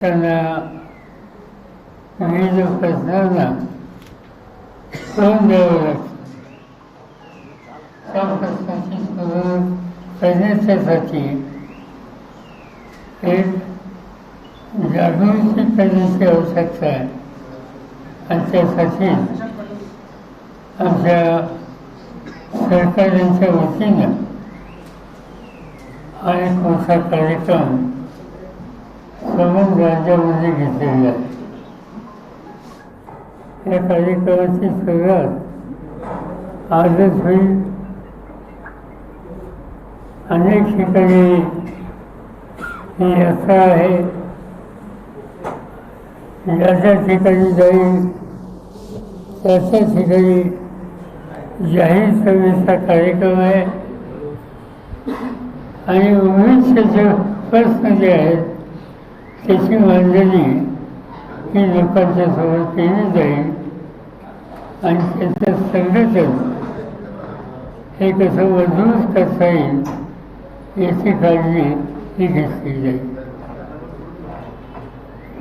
त्यांना विविध प्रश्नांना तोंड द्यावं लागतं त्या प्रश्नाची सुरुवात करण्याच्यासाठी एक जागृती करण्याची आवश्यकता आहे. आणि त्यासाठी आमच्या सरकारांच्या वतीनं हा एक मोठा कार्यक्रम समूह राज्यामध्ये म्हणजे घेतलेली आहे. या कार्यक्रमाची सुरुवात आजच होईल. अनेक ठिकाणी ही यात्रा आहे. ज्या ज्या ठिकाणी जाईल त्या त्या ठिकाणी जाहीर सभेचा कार्यक्रम आहे. आणि उमेदचे जे प्रश्न जे आहेत त्याची मांडणी ही लोकांच्या सोबत केली जाईल. आणि त्याचं संघटन हे कसं मजबूत करता येईल याची काळजी ही घेतली जाईल.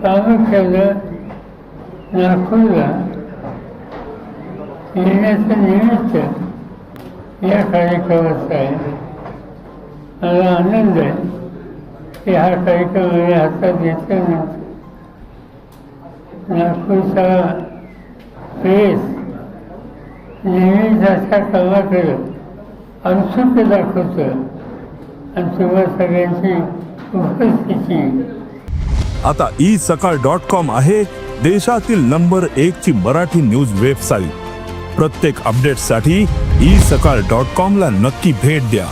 प्रामुख्यानं नागपूरला येण्याचं निमित्त या कार्यक्रमाचं आहे मला आनंद आहे. की हा कार्यक्रम मी हातात घेतल्यानंतर नागपूरचा प्रेस नेहमी जसा कामाकडे औत्सुक्य दाखवतं आणि तुम्हा सगळ्यांची उपस्थिती आता ई सकाळ डॉट कॉम आहे देशातील नंबर एक ची मराठी न्यूज वेबसाईट. प्रत्येक अपडेटसाठी ई सकाळ डॉट कॉम ला नक्की भेट द्या.